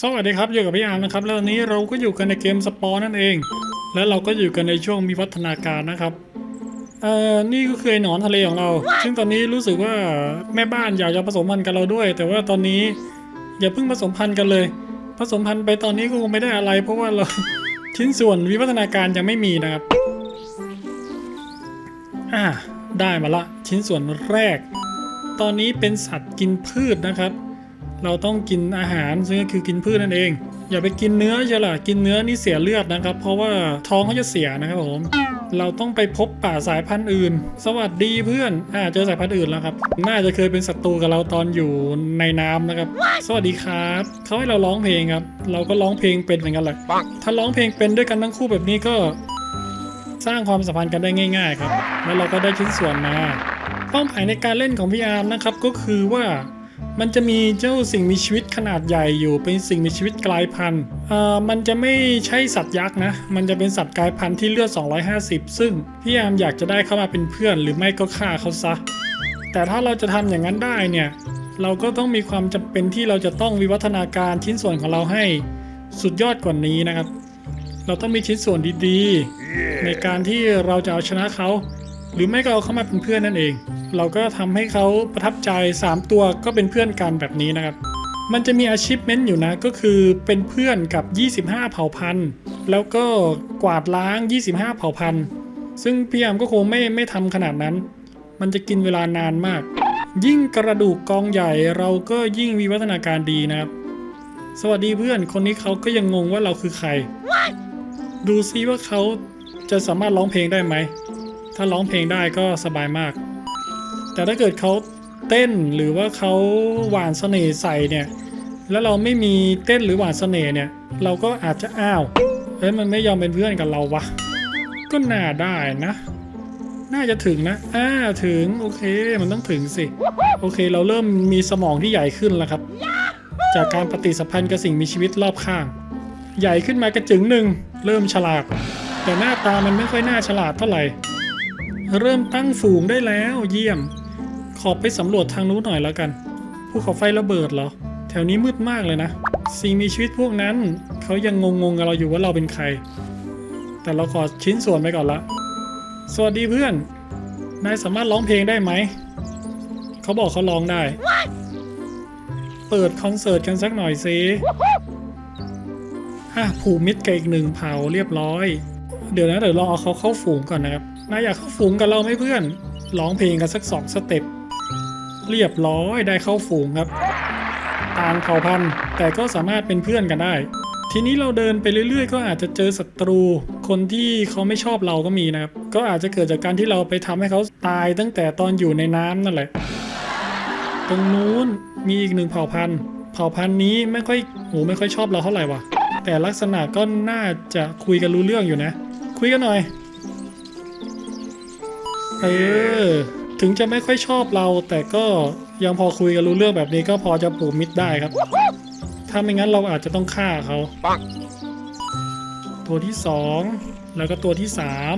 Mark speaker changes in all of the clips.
Speaker 1: สวัสดีครับอยู่กับพี่อาร์มนะครับแล้ววันนี้เราก็อยู่กันในเกมสปอร์นั่นเอง และเราก็อยู่กันในช่วงมีวัฒนาการนะครับเอ่อนี่ก็คือหนอนทะเลของเรา ซึ่งตอนนี้รู้สึกว่าแม่บ้านอยากจะผสมพันธุ์กับเราด้วย แต่ว่าตอนนี้อย่าเพิ่งผสมพันธุ์กันเลย ผสมพันธุ์ไปตอนนี้ก็คงไม่ได้อะไร เพราะว่าเราชิ้นส่วนวิวัฒนาการยังไม่มีนะครับอ่าได้มาละชิ้นส่วนแรก ตอนนี้เป็นสัตว์กินพืชนะครับ เราต้องกินอาหารซึ่งก็คือกินพืชนั่นเอง อย่าไปกินเนื้อใช่ล่ะกินเนื้อนี่เสียเลือดนะครับ เพราะว่าท้องเขาจะเสียนะครับผมเราต้องไปพบป่าสายพันธุ์อื่น สวัสดีเพื่อนอ่าเจอสายพันธุ์อื่นแล้วครับ น่าจะเคยเป็นศัตรูกับเราตอนอยู่ในน้ำนะครับ สวัสดีครับเขาให้เราร้องเพลงครับ เราก็ร้องเพลงเป็นเหมือนกันแหละ ถ้าร้องเพลงเป็นด้วยกันทั้งคู่แบบนี้ก็ สร้างความสัมพันธ์กันได้ง่าย ๆ ครับ แล้วเราก็ได้ชิ้นส่วนมา เป้าหมายในการเล่นของพี่อาร์มนะครับ ก็คือว่า มันจะมีเจ้าสิ่งมีชีวิตขนาดใหญ่อยู่เป็นสิ่งมีชีวิตกลายพันธุ์เอ่อมันจะไม่ใช่สัตว์ยักษ์นะ มันจะเป็นสัตว์กลายพันธุ์ที่เลือด 250 ซึ่งพี่อามอยากจะได้เข้ามาเป็นเพื่อน หรือไม่ก็ฆ่าเขาซะ แต่ถ้าเราจะทำอย่างนั้นได้เนี่ย เราก็ต้องมีความจำเป็นที่เราจะต้องวิวัฒนาการชิ้นส่วนของเราให้สุดยอดกว่านี้นะครับ เราต้องมีชิ้นส่วนดีๆ ในการที่เราจะเอาชนะเขา หรือไม่ก็เอาเข้ามาเป็นเพื่อนนั่นเอง เราก็ทำให้เขาประทับใจ 3 ตัวก็เป็นเพื่อนกันแบบนี้นะครับ มันจะมี achievement อยู่นะก็คือเป็นเพื่อนกับ 25 เผ่าพันธุ์ แล้วก็กวาดล้าง 25 เผ่าพันธุ์ ซึ่งพี่ยามก็คงไม่ไม่ทำขนาดนั้น มันจะกินเวลานานมาก ยิ่งกระดูกกองใหญ่เราก็ยิ่งวิวัฒนาการดีนะครับ สวัสดีเพื่อนคนนี้เขาก็ยังงงว่าเราคือใครดูซิว่าเขาจะสามารถร้องเพลงได้ไหม ถ้าร้องเพลงได้ก็สบายมาก แต่ถ้าเกิดเขาเต้นหรือว่าเขาหวานเสน่ห์ใส่เนี่ย แล้วเราไม่มีเต้นหรือหวานเสน่ห์เนี่ย เราก็อาจจะอ้าวเอ้ยมันไม่ยอมเป็นเพื่อนกับเราวะก็น่าได้นะ น่าจะถึงนะอ่าถึงโอเคมันต้องถึงสิ โอเคเราเริ่มมีสมองที่ใหญ่ขึ้นแล้วครับ จากการปฏิสัมพันธ์กับสิ่งมีชีวิตรอบข้าง ใหญ่ขึ้นมากระจึงหนึ่งเริ่มฉลาด แต่หน้าตามันไม่ค่อยน่าฉลาดเท่าไหร่ เริ่มตั้งฝูงได้แล้วเยี่ยม ขอไปสำรวจทางนู้นหน่อยแล้วกันภูเขาไฟระเบิดเหรอ แถวนี้มืดมากเลยนะ สิ่งมีชีวิตพวกนั้น เขายังงงๆกับเราอยู่ว่าเราเป็นใคร แต่เราขอชิ้นส่วนไปก่อนละ สวัสดีเพื่อน นายสามารถร้องเพลงได้ไหม เขาบอกเขาร้องได้ เปิดคอนเสิร์ตกันสักหน่อยสิอะผูกมิตรกับอีกหนึ่งเผาเรียบร้อย เดี๋ยวนะเดี๋ยวลองเอาเขาเข้าฝูงก่อนนะครับ นายอยากเข้าฝูงกับเราไหมเพื่อน ร้องเพลงกันสักสองสเต็ป เรียบร้อยได้เข้าฝูงครับ ต่างเผ่าพันธุ์แต่ก็สามารถเป็นเพื่อนกันได้ ทีนี้เราเดินไปเรื่อยๆ ก็อาจจะเจอศัตรู คนที่เขาไม่ชอบเราก็มีนะครับ ก็อาจจะเกิดจากการที่เราไปทำให้เขาตายตั้งแต่ตอนอยู่ในน้ำนั่นแหละ ตรงนู้นมีอีกหนึ่งเผ่าพันธุ์ เผ่าพันธุ์นี้ไม่ค่อยโหไม่ค่อยชอบเราเท่าไหร่วะแต่ลักษณะก็น่าจะคุยกันรู้เรื่องอยู่นะ คุยกันหน่อย เออ ถึงจะไม่ค่อยชอบเรา แต่ก็ยังพอคุยกันรู้เรื่องแบบนี้ก็พอจะผูกมิตรได้ครับ ถ้าไม่งั้นเราอาจจะต้องฆ่าเขา ตัวที่สองแล้วก็ตัวที่สาม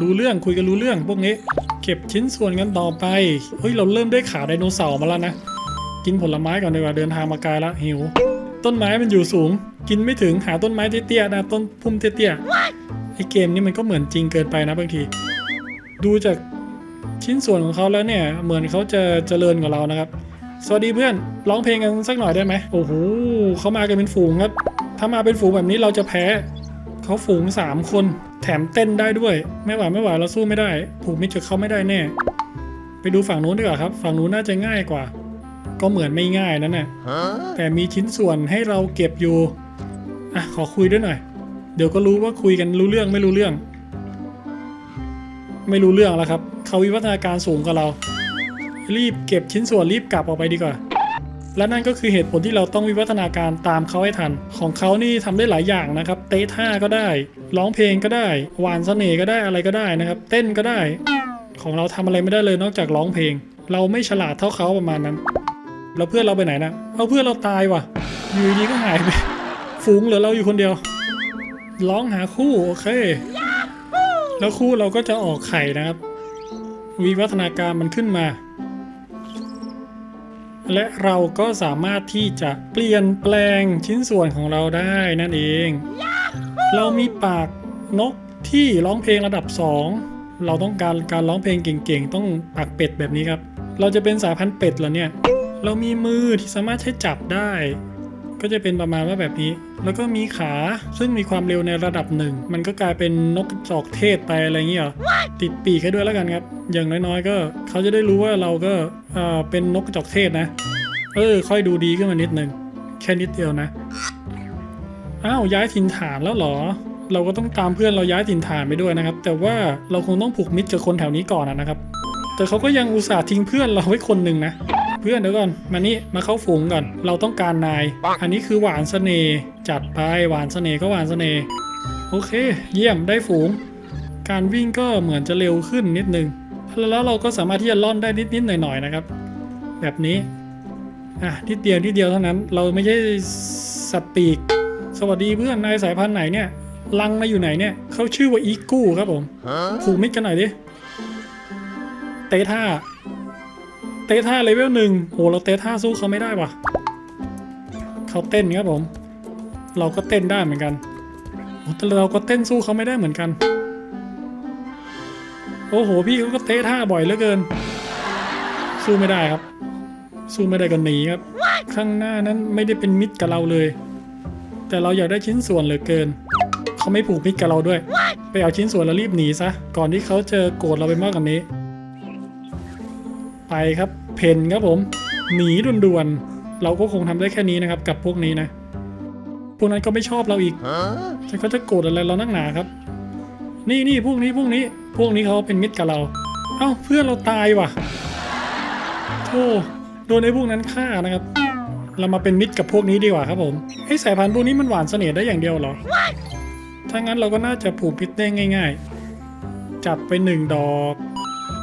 Speaker 1: รู้เรื่องคุยกันรู้เรื่องพวกนี้ เก็บชิ้นส่วนกันต่อไป เฮ้ยเราเริ่มได้ขาไดโนเสาร์มาแล้วนะ กินผลไม้ก่อนดีกว่าเดินทางมาไกลแล้วหิว ต้นไม้มันอยู่สูง กินไม่ถึงหาต้นไม้เตี้ยๆนะต้นพุ่มเตี้ยๆไอเกมนี้มันก็เหมือนจริงเกินไปนะบางที ดูจาก ชิ้นส่วนของเขาแล้วเนี่ย เหมือนเขาจะเจริญกว่าเรานะครับ สวัสดีเพื่อนร้องเพลงกันสักหน่อยได้ไหมโอ้โหเขามากันเป็นฝูงครับ ถ้ามาเป็นฝูงแบบนี้เราจะแพ้เขาฝูงสามคน แถมเต้นได้ด้วย ไม่ไหวไม่ไหวเราสู้ไม่ได้ ผูกมิตรกับเขาไม่ได้แน่ ไปดูฝั่งนู้นดีกว่าครับ ฝั่งนู้นน่าจะง่ายกว่า ก็เหมือนไม่ง่ายนั่นแหละแต่มีชิ้นส่วนให้เราเก็บอยู่อะขอคุยด้วยหน่อย เดี๋ยวก็รู้ว่าคุยกันรู้เรื่องไม่รู้เรื่อง ไม่รู้เรื่องแล้วครับ เขาวิวัฒนาการสูงกว่าเรา รีบเก็บชิ้นส่วนรีบกลับออกไปดีกว่า และนั่นก็คือเหตุผลที่เราต้องวิวัฒนาการตามเขาให้ทัน ของเขานี่ทำได้หลายอย่างนะครับ เตะท่าก็ได้ ร้องเพลงก็ได้ หวานเสน่ห์ก็ได้อะไรก็ได้นะครับ เต้นก็ได้ ของเราทำอะไรไม่ได้เลยนอกจากร้องเพลง เราไม่ฉลาดเท่าเขาประมาณนั้น แล้วเพื่อนเราไปไหนนะเอาเพื่อนเราตายว่ะ อยู่ดีก็หายไป ฝูงเหลือเราอยู่คนเดียว ร้องหาคู่โอเคแล้วคู่เราก็จะออกไข่นะครับ วิวัฒนาการมันขึ้นมา และเราก็สามารถที่จะเปลี่ยนแปลงชิ้นส่วนของเราได้นั่นเอง เรามีปากนกที่ร้องเพลงระดับ 2 เราต้องการการร้องเพลงเก่งๆ ต้องปากเป็ดแบบนี้ครับ เราจะเป็นสายพันธุ์เป็ดเหรอเนี่ย เรามีมือที่สามารถใช้จับได้ ก็จะเป็นประมาณว่าแบบนี้ แล้วก็มีขาซึ่งมีความเร็วในระดับหนึ่ง มันก็กลายเป็นนกจอกเทศไปอะไรเงี้ยเหรอติดปีกให้ด้วยแล้วกันครับ อย่างน้อยๆ ก็เขาจะได้รู้ว่าเราก็เอ่อเป็นนกจอกเทศนะ เออ ค่อยดูดีขึ้นมานิดนึงแค่นิดเดียวนะ อ้าวย้ายถิ่นฐานแล้วเหรอ เราก็ต้องตามเพื่อนเราย้ายถิ่นฐานไปด้วยนะครับ แต่ว่าเราคงต้องผูกมิตรกับคนแถวนี้ก่อนนะครับ แต่เขาก็ยังอุตส่าห์ทิ้งเพื่อนเราไว้คนหนึ่งนะ เพื่อนเดี๋ยวก่อนมานี่มาเข้าฝูงก่อน เราต้องการนาย อันนี้คือหวานเสน่ห์จัดไปหวานเสน่ห์ก็หวานเสน่ห์โอเค เยี่ยมได้ฝูง การวิ่งก็เหมือนจะเร็วขึ้นนิดนึง แล้วเราก็สามารถที่จะล่อนได้นิดๆหน่อยๆนะครับ แบบนี้อะนิดเดียวนิดเดียวเท่านั้น เราไม่ใช่สัตว์ปีก สวัสดีเพื่อนนายสายพันธุ์ไหนเนี่ยลังมาอยู่ไหนเนี่ยเขาชื่อว่าอีกู้ครับผมผูกมิดกันหน่อยดิเตท่า เตท่าเลเวลหนึ่งโหเราเตท่าสู้เขาไม่ได้ว่ะเขาเต้นครับผม เราก็เต้นได้เหมือนกันโอ้แต่เราก็เต้นสู้เขาไม่ได้เหมือนกัน โอ้โห พี่เขาก็เตะท่าบ่อยเหลือเกิน สู้ไม่ได้ครับ สู้ไม่ได้ก็หนีครับ ข้างหน้านั้นไม่ได้เป็นมิตรกับเราเลย แต่เราอยากได้ชิ้นส่วนเหลือเกิน เขาไม่ผูกมิตรกับเราด้วย ไปเอาชิ้นส่วนแล้วรีบหนีซะ ก่อนที่เขาจะโกรธเราไปมากกว่านี้ ไปครับ เพนครับผม หนีด่วนๆ เราก็คงทำได้แค่นี้นะครับ กับพวกนี้นะ พวกนั้นก็ไม่ชอบเราอีกแต่เขาจะโกรธอะไรเรานักหนาครับ นี่นี่พวกนี้พวกนี้ พวกนี้เขาเป็นมิตรกับเรา เอ้าเพื่อนเราตายว่ะโธ่โดนไอ้พวกนั้นฆ่านะครับ เรามาเป็นมิตรกับพวกนี้ดีกว่าครับผมไอ้สายพันธุ์พวกนี้มันหวานเสน่ห์ได้อย่างเดียวเหรอ ถ้างั้นเราก็น่าจะผูกพิษได้ง่าย ๆ จับไปหนึ่งดอก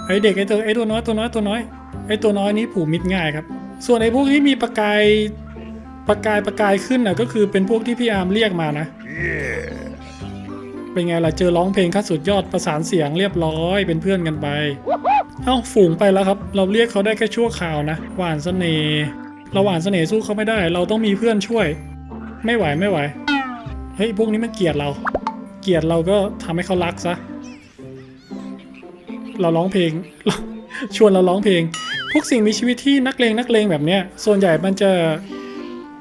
Speaker 1: ไอ้เด็กไอ้ตัวไอ้ตัวน้อยตัวน้อยตัวน้อย ไอตัวน้อยนี้ผูกมิดง่ายครับ ส่วนไอพวกที่มีประกายประกายประกายขึ้นน่ะก็คือเป็นพวกที่พี่อาร์มเรียกมานะ เป็นไงล่ะเจอร้องเพลงขั้นสุดยอดประสานเสียงเรียบร้อยเป็นเพื่อนกันไปเอ้าฝูงไปแล้วครับ เราเรียกเขาได้แค่ชั่วคราวนะหวานเสน่ห์เราหวานเสน่ห์สู้เขาไม่ได้ เราต้องมีเพื่อนช่วย ไม่ไหวไม่ไหวเฮ้ยพวกนี้มันเกลียดเรา เกลียดเราก็ทำให้เขารักซะเราร้องเพลงชวนเราร้องเพลง พวกสิ่งมีชีวิตที่นักเลงนักเลงแบบเนี้ยส่วนใหญ่มันจะ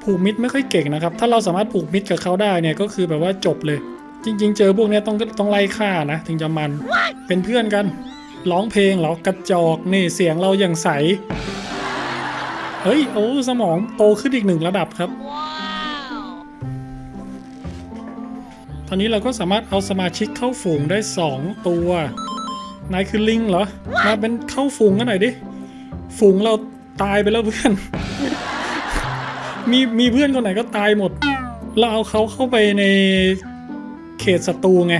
Speaker 1: ผูกมิตรไม่ค่อยเก่งนะครับ ถ้าเราสามารถผูกมิตรกับเขาได้เนี่ยก็คือแบบว่าจบเลย จริง ๆ เจอพวกเนี้ยต้องต้องไล่ฆ่านะถึงจะมันเป็นเพื่อนกันร้องเพลงเหรอกระจอกนี่เสียงเราอย่างใสเฮ้ยโอ้สมองโตขึ้นอีกหนึ่งระดับครับตอนนี้เราก็สามารถเอาสมาชิกเข้าฝูงได้ 2 ตัว นายคือลิงเหรอ มาเป็นเข้าฝูงกันหน่อยดิ ฝูงเราตายไปแล้วเพื่อน มีมีเพื่อนคนไหนก็ตายหมด เราเอาเขาเข้าไปในเขตศัตรูไง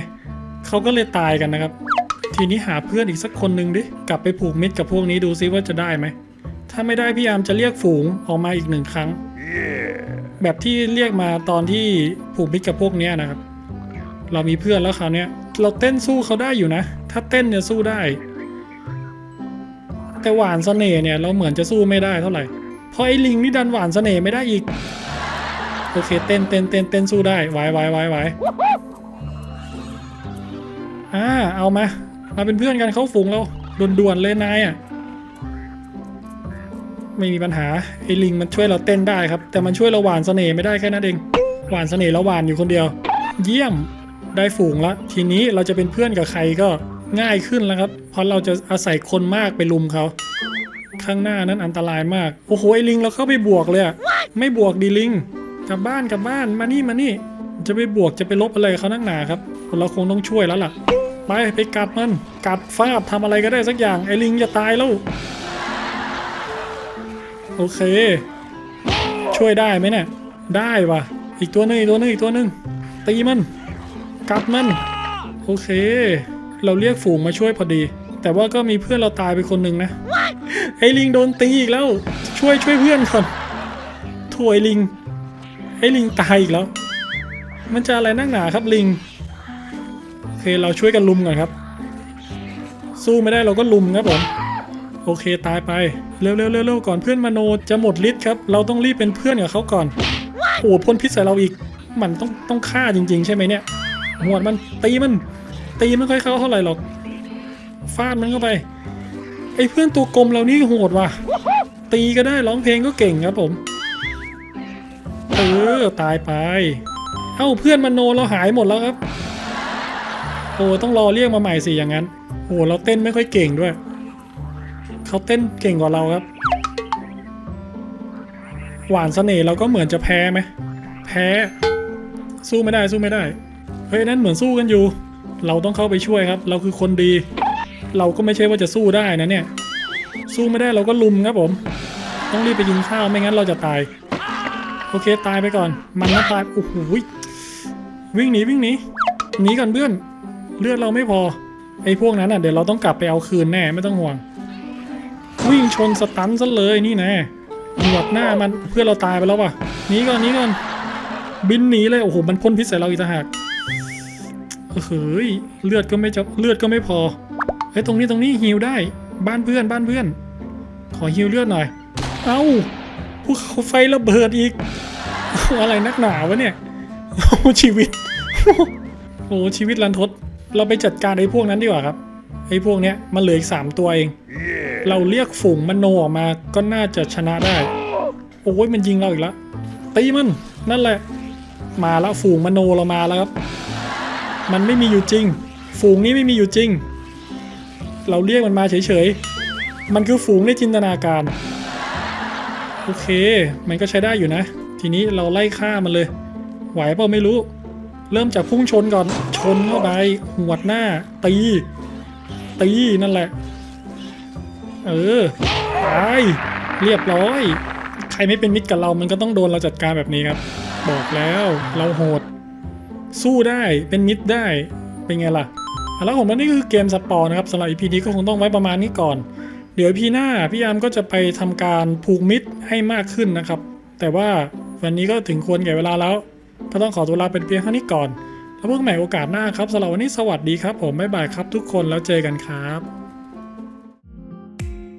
Speaker 1: เขาก็เลยตายกันนะครับ ทีนี้หาเพื่อนอีกสักคนหนึ่งดิ กลับไปผูกมิตรกับพวกนี้ดูซิว่าจะได้ไหม ถ้าไม่ได้พี่ยามจะเรียกฝูงออกมาอีกหนึ่งครั้ง แบบที่เรียกมาตอนที่ผูกมิตรกับพวกนี้นะครับ เรามีเพื่อนแล้วคราวเนี้ยเราเต้นสู้เขาได้อยู่นะ ถ้าเต้นเนี่ยสู้ได้ แต่หวานเสน่ห์เนี่ยเราเหมือนจะสู้ไม่ได้เท่าไหร่เพราะไอ้ลิงนี่ดันหวานเสน่ห์ไม่ได้อีก โอเคเต้นเต้นเต้นเต้นสู้ได้ไหวไหวไหวไหวอ่าเอามา มาเป็นเพื่อนกันเข้าฝูงเราด่วนๆเลยนายอะไม่มีปัญหาไอ้ลิงมันช่วยเราเต้นได้ครับ แต่มันช่วยเราหวานเสน่ห์ไม่ได้แค่นั้นเอง หวานเสน่ห์เราหวานอยู่คนเดียว เยี่ยมได้ฝูงละ ทีนี้เราจะเป็นเพื่อนกับใครก็ง่ายขึ้นแล้วครับ ราะเราจะอาศัยคนมากไปลุมเขา ข้างหน้านั้นอันตรายมาก โอ้โหไอ้ลิงเราเข้าไปบวกเลยอะไม่บวกดีลิง กลับบ้านกลับบ้านมานี่มานี่ จะไปบวกจะไปลบอะไรเขานักหนาครับเราคงต้องช่วยแล้วล่ะ ไปไปกัดมัน กัดฟาดทำอะไรก็ได้สักอย่างไอ้ลิงจะตายแล้วโอเค ช่วยได้ไหมเนี่ยได้ว่ะอีกตัวหนึงอีกตัวหนึงอีกตัวหนึงตีมันกัดมัน โอเค เราเรียกฝูงมาช่วยพอดี แต่ว่าก็มีเพื่อนเราตายไปคนหนึ่งนะ ไอ้ลิงโดนตีอีกแล้ว ช่วยช่วยเพื่อนก่อนถไอ้ลิง ไอ้ลิงตายอีกแล้ว มันจะอะไรนักหนาครับลิง โอเคเราช่วยกันลุมก่อนครับ สู้ไม่ได้เราก็ลุมครับผม โอเคตายไป เร็วเร็วเร็วเร็วก่อนเพื่อนมโนจะหมดฤทธิ์ครับ เราต้องรีบเป็นเพื่อนกับเขาก่อน โอ้พ่นพิษใส่เราอีก มันต้องต้องฆ่าจริง ๆ ใช่ไหมเนี่ย หวดมันตีมัน ตีไม่ค่อยเข้าเท่าไหร่หรอก ฟาดมันเข้าไปไอ้เพื่อนตัวกลมเรานี่โหดว่ะ ตีก็ได้ร้องเพลงก็เก่งครับผมเออตายไป เอ้าเพื่อนมันโนเราหายหมดแล้วครับโอ้ต้องรอเรียกมาใหม่สิอย่างนั้นโอ้เราเต้นไม่ค่อยเก่งด้วยเขาเต้นเก่งกว่าเราครับ หวานเสน่ห์เราก็เหมือนจะแพ้ไหมแพ้สู้ไม่ได้สู้ไม่ได้เฮ้ยนั่นเหมือนสู้กันอยู่ เราต้องเข้าไปช่วยครับ เราคือคนดี เราก็ไม่ใช่ว่าจะสู้ได้นะเนี่ย สู้ไม่ได้เราก็ลุมครับผม ต้องรีบไปกินข้าวไม่งั้นเราจะตาย โอเคตายไปก่อน มันนะตายโอ้โหวิ่งหนีวิ่งหนีหนีก่อนเพื่อนเลือดเราไม่พอไอ้พวกนั้นอะเดี๋ยวเราต้องกลับไปเอาคืนแน่ไม่ต้องห่วง วิ่งชนสตันซะเลยนี่แน่หนวดหน้ามันเพื่อนเราตายไปแล้วว่ะหนีก่อนหนีก่อนบินหนีเลยโอ้โหมันพ่นพิษใส่เราอีกต่างหากเฮ้ยเลือดก็ไม่จะเลือดก็ไม่พอ ฮ้ยตรงนี้ตรงนี้ฮิวได้ บ้านเพื่อนบ้านเพื่อน ขอฮิวเลือดหน่อย เอ้าภูเขาไฟระเบิดอีก อะไรนักหนาวะเนี่ยโอ้ชีวิตโอ้ชีวิตรันทด เราไปจัดการไอ้พวกนั้นดีกว่าครับไอ้พวกเนี้ยมันเหลืออีกสามตัวเอง เราเรียกฝูงมโนออกมาก็น่าจะชนะได้ โอ้ยมันยิงเราอีกแล้วตีมันนั่นแหละ มาแล้วฝูงมโนเรามาแล้วครับ มันไม่มีอยู่จริง ฝูงนี้ไม่มีอยู่จริง เราเรียกมันมาเฉยๆ มันคือฝูงในจินตนาการ โอเค มันก็ใช้ได้อยู่นะ ทีนี้เราไล่ฆ่ามันเลย ไหวเปล่าไม่รู้ เริ่มจากพุ่งชนก่อน ชนเข้าไป หวดหน้า ตี ตีนั่นแหละ เออ ตาย เรียบร้อย ใครไม่เป็นมิตรกับเรา มันก็ต้องโดนเราจัดการแบบนี้ครับ บอกแล้ว เราโหด สู้ได้ เป็นมิตรได้ เป็นไงล่ะ แล้วผมว่านี่คือเกมสปอร์นะครับสำหรับ EP นี้ก็คงต้องไว้ประมาณนี้ก่อน เดี๋ยว EP หน้าพี่ยามก็จะไปทำการผูกมิตรให้มากขึ้นนะครับ แต่ว่าวันนี้ก็ถึงควรแก่เวลาแล้ว ก็ต้องขอตัวลาเป็นเพียงเท่านี้ก่อน แล้วพบกันใหม่โอกาสหน้าครับสำหรับวันนี้สวัสดีครับ ผมบ๊ายบายครับทุกคนแล้วเจอกันครับ